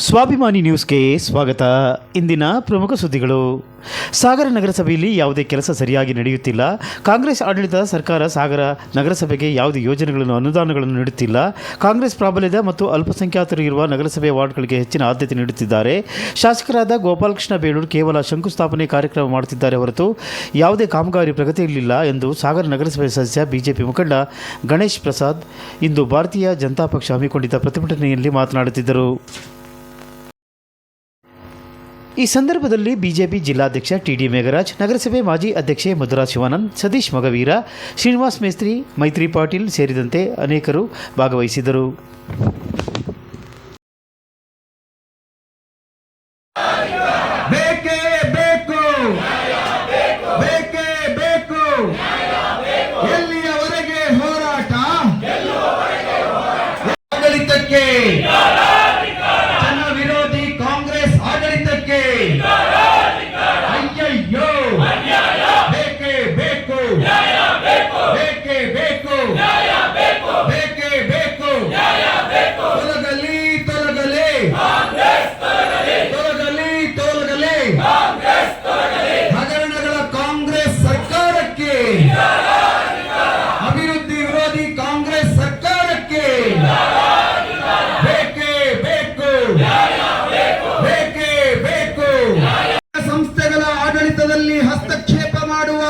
ಸ್ವಾಭಿಮಾನಿ ನ್ಯೂಸ್ಗೆ ಸ್ವಾಗತ. ಇಂದಿನ ಪ್ರಮುಖ ಸುದ್ದಿಗಳು. ಸಾಗರ ನಗರಸಭೆಯಲ್ಲಿ ಯಾವುದೇ ಕೆಲಸ ಸರಿಯಾಗಿ ನಡೆಯುತ್ತಿಲ್ಲ. ಕಾಂಗ್ರೆಸ್ ಆಡಳಿತ ಸರ್ಕಾರ ಸಾಗರ ನಗರಸಭೆಗೆ ಯಾವುದೇ ಯೋಜನೆಗಳನ್ನು, ಅನುದಾನಗಳನ್ನು ನೀಡುತ್ತಿಲ್ಲ. ಕಾಂಗ್ರೆಸ್ ಪ್ರಾಬಲ್ಯದ ಮತ್ತು ಅಲ್ಪಸಂಖ್ಯಾತರು ಇರುವ ನಗರಸಭೆ ವಾರ್ಡ್ಗಳಿಗೆ ಹೆಚ್ಚಿನ ಆದ್ಯತೆ ನೀಡುತ್ತಿದ್ದಾರೆ. ಶಾಸಕರಾದ ಗೋಪಾಲಕೃಷ್ಣ ಬೇಳೂರು ಕೇವಲ ಶಂಕುಸ್ಥಾಪನೆ ಕಾರ್ಯಕ್ರಮ ಮಾಡುತ್ತಿದ್ದಾರೆ ಹೊರತು ಯಾವುದೇ ಕಾಮಗಾರಿ ಪ್ರಗತಿಯಲ್ಲಿಲ್ಲ ಎಂದು ಸಾಗರ ನಗರಸಭೆ ಸದಸ್ಯ ಬಿಜೆಪಿ ಮುಖಂಡ ಗಣೇಶ್ ಪ್ರಸಾದ್ ಇಂದು ಭಾರತೀಯ ಜನತಾ ಪಕ್ಷ ಹಮ್ಮಿಕೊಂಡಿದ್ದ ಪ್ರತಿಭಟನೆಯಲ್ಲಿ ಮಾತನಾಡುತ್ತಿದ್ದರು. ಈ ಸಂದರ್ಭದಲ್ಲಿ ಬಿಜೆಪಿ ಜಿಲ್ಲಾಧ್ಯಕ್ಷ ಟಿಡಿ ಮೇಘರಾಜ್, ನಗರಸಭೆ ಮಾಜಿ ಅಧ್ಯಕ್ಷೆ ಮಧುರಾ ಶಿವಾನಂದ್, ಸತೀಶ್ ಮಗವೀರ, ಶ್ರೀನಿವಾಸ್ ಮೇಸ್ತ್ರಿ, ಮೈತ್ರಿ ಪಾಟೀಲ್ ಸೇರಿದಂತೆ ಅನೇಕರು ಭಾಗವಹಿಸಿದರು.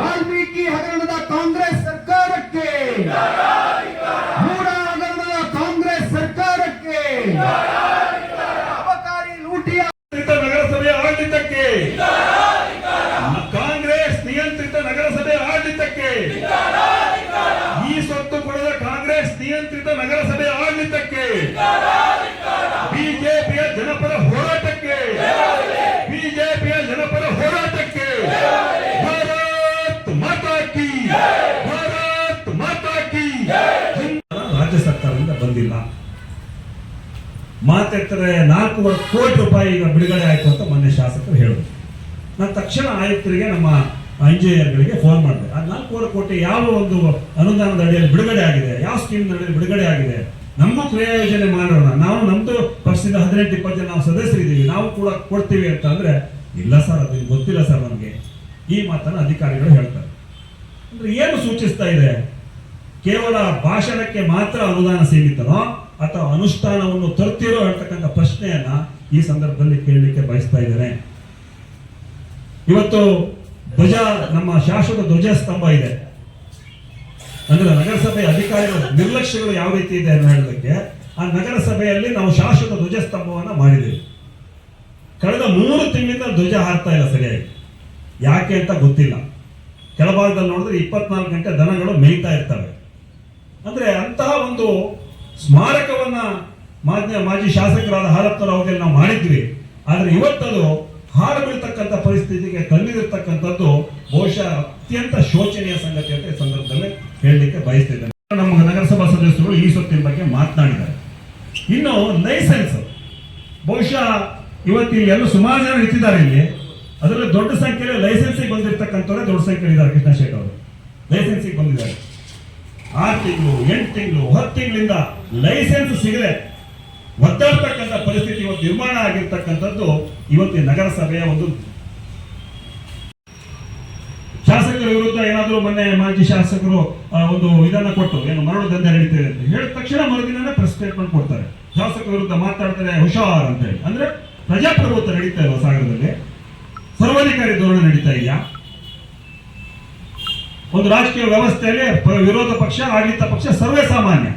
ವಾಲ್ಮೀಕಿ ಹಗರಣದ ಕಾಂಗ್ರೆಸ್ ಸರ್ಕಾರಕ್ಕೆ. ಮೂಡ ಹಗರಣದ ಕಾಂಗ್ರೆಸ್ ಸರ್ಕಾರಕ್ಕೆ. ಅಬಕಾರಿ ಲೂಟಿಯ ನಗರಸಭೆ ಆಡಳಿತಕ್ಕೆ. ಕಾಂಗ್ರೆಸ್ ನಿಯಂತ್ರಿತ ನಗರಸಭೆ ಆಡಳಿತಕ್ಕೆ. ಈ ಸ್ವತ್ತು ಕೊಡದ ಕಾಂಗ್ರೆಸ್ ನಿಯಂತ್ರಿತ ನಗರಸಭೆ ಆಡಳಿತಕ್ಕೆ. ಬಂದಿಲ್ಲ ಮಾತೆತ್ತರೆ ನಾಲ್ಕೂವರೆ ಕೋಟಿ ರೂಪಾಯಿ ಈಗ ಬಿಡುಗಡೆ ಆಯ್ತು ಅಂತ ಮೊನ್ನೆ ಶಾಸಕರು ಹೇಳಿದ್ರು. ನಾನು ತಕ್ಷಣ ಆಯುಕ್ತರಿಗೆ ನಮ್ಮ ಇಂಜಿನಿಯರ್ಗಳಿಗೆ ಫೋನ್ ಮಾಡಿದೆ. ಆ ನಾಲ್ಕೂವರೆ ಕೋಟಿ ಯಾವ ಒಂದು ಅನುದಾನದ ಅಡಿಯಲ್ಲಿ ಬಿಡುಗಡೆ ಆಗಿದೆ, ಯಾವ ಸ್ಕೀಮ್ ಅಡಿಯಲ್ಲಿ ಬಿಡುಗಡೆ ಆಗಿದೆ, ನಮ್ಮ ಪ್ರಯೋಜನೆ ಯೋಜನೆ ಮಾಡೋಣ. ನಾವು ನಮ್ಮದು ಪಕ್ಷದಿಂದ ಹದಿನೆಂಟು, ಇಪ್ಪತ್ತು ಜನ ನಾವು ಸದಸ್ಯರಿದ್ದೀವಿ. ನಾವು ಕೂಡ ಕೊಡ್ತೀವಿ ಅಂತ ಅಂದ್ರೆ, ಇಲ್ಲ ಸರ್, ಅದು ಗೊತ್ತಿಲ್ಲ ಸರ್ ನಮಗೆ. ಈ ಮಾತನ್ನು ಅಧಿಕಾರಿಗಳು ಹೇಳ್ತಾರೆ. ಅಂದ್ರೆ ಏನು ಸೂಚಿಸ್ತಾ ಇದೆ? ಕೇವಲ ಭಾಷಣಕ್ಕೆ ಮಾತ್ರ ಅನುದಾನ ಸೀಮಿತನೋ ಅಥವಾ ಅನುಷ್ಠಾನವನ್ನು ತರ್ತಿರೋ ಅಂತಕ್ಕಂಥ ಪ್ರಶ್ನೆಯನ್ನ ಈ ಸಂದರ್ಭದಲ್ಲಿ ಕೇಳಲಿಕ್ಕೆ ಬಯಸ್ತಾ ಇದ್ದಾರೆ ಇವತ್ತು ಧ್ವಜ, ನಮ್ಮ ಶಾಶ್ವತ ಧ್ವಜ ಸ್ತಂಭ ಇದೆ. ಅಂದ್ರೆ ನಗರಸಭೆ ಅಧಿಕಾರಿಗಳ ನಿರ್ಲಕ್ಷ್ಯಗಳು ಯಾವ ರೀತಿ ಇದೆ ಅಂತ ಹೇಳೋದಕ್ಕೆ, ಆ ನಗರಸಭೆಯಲ್ಲಿ ನಾವು ಶಾಶ್ವತ ಧ್ವಜ ಸ್ತಂಭವನ್ನ ಮಾಡಿದ್ದೀವಿ. ಕಳೆದ ಮೂರು ತಿಂಗಳಿಂದ ಧ್ವಜ ಹಾರ್ತಾ ಇಲ್ಲ ಸರಿಯಾಗಿ. ಯಾಕೆ ಅಂತ ಗೊತ್ತಿಲ್ಲ. ಕೆಳಭಾಗದಲ್ಲಿ ನೋಡಿದ್ರೆ ಇಪ್ಪತ್ನಾಲ್ಕು ಗಂಟೆ ದನಗಳು ಮೇಯ್ತಾ ಇರ್ತವೆ. ಅಂದ್ರೆ ಅಂತಹ ಒಂದು ಸ್ಮಾರಕವನ್ನ ಮಾಜಿ ಮಾಜಿ ಶಾಸಕರಾದ ಹಾರಪ್ಪರ ಅವಧಿಯಲ್ಲಿ ನಾವು ಮಾಡಿದ್ವಿ. ಆದರೆ ಇವತ್ತದು ಹಾಡು ಬೀಳ್ತಕ್ಕಂಥ ಪರಿಸ್ಥಿತಿಗೆ ತಂದಿರತಕ್ಕಂಥದ್ದು ಬಹುಶಃ ಅತ್ಯಂತ ಶೋಚನೀಯ ಸಂಗತಿ ಅಂತ ಸಂದರ್ಭದಲ್ಲಿ ಹೇಳಲಿಕ್ಕೆ ಬಯಸ್ತಿದ್ದೇನೆ. ನಮ್ಮ ನಗರಸಭಾ ಸದಸ್ಯರು ಈ ಸೊತ್ತಿನ ಬಗ್ಗೆ ಮಾತನಾಡಿದ್ದಾರೆ. ಇನ್ನು ಲೈಸೆನ್ಸ್, ಬಹುಶಃ ಇವತ್ತು ಇಲ್ಲಿ ಎಲ್ಲ ಸುಮಾರು ಜನ ಇರ್ತಿದ್ದಾರೆ ಇಲ್ಲಿ. ಅದರಲ್ಲಿ ದೊಡ್ಡ ಸಂಖ್ಯೆಯಲ್ಲಿ ಲೈಸೆನ್ಸಿಗೆ ಬಂದಿರತಕ್ಕಂಥವ್ರೆ ದೊಡ್ಡ ಸಂಖ್ಯೆಯಲ್ಲಿ ಇದ್ದಾರೆ ಅವರು. ಲೈಸೆನ್ಸಿಗೆ ಬಂದಿದ್ದಾರೆ. ಆರು ತಿಂಗಳು, ಎಂಟು ತಿಂಗಳು, ಹತ್ತು ತಿಂಗಳಿಂದ ಲೈಸೆನ್ಸ್ ಸಿಗದೆ ಒದ್ದಾಡ್ತಕ್ಕಂಥ ಪರಿಸ್ಥಿತಿ ಇವತ್ತು ನಿರ್ಮಾಣ ಆಗಿರ್ತಕ್ಕಂಥದ್ದು ಇವತ್ತು ನಗರಸಭೆಯ ಒಂದು ಶಾಸಕರ ವಿರುದ್ಧ ಏನಾದರೂ ಮೊನ್ನೆ ಮಾಜಿ ಶಾಸಕರು ಒಂದು ಇದನ್ನ ಕೊಟ್ಟು, ಏನು ಮರಳು ದಂಧೆ ನಡೀತಿದೆ ಅಂತ ಹೇಳಿದ ತಕ್ಷಣ ಮರುದಿನ ಪ್ರೆಸ್ ಸ್ಟೇಟ್ಮೆಂಟ್ ಕೊಡ್ತಾರೆ. ಶಾಸಕರ ವಿರುದ್ಧ ಮಾತಾಡ್ತಾರೆ, ಹುಷಾರ್ ಅಂತ ಹೇಳಿ. ಅಂದ್ರೆ ಪ್ರಜಾಪ್ರಭುತ್ವ ನಡೀತಾ ಇಲ್ಲ ಸಾಗರದಲ್ಲಿ? ಸರ್ವಾಧಿಕಾರಿ ಧೋರಣೆ ನಡೀತಾ ಇದೆಯಾ? ಒಂದು ರಾಜಕೀಯ ವ್ಯವಸ್ಥೆಯಲ್ಲಿ ವಿರೋಧ ಪಕ್ಷ ಆಡಳಿತ ಪಕ್ಷ ಸರ್ವೇ ಸಾಮಾನ್ಯ.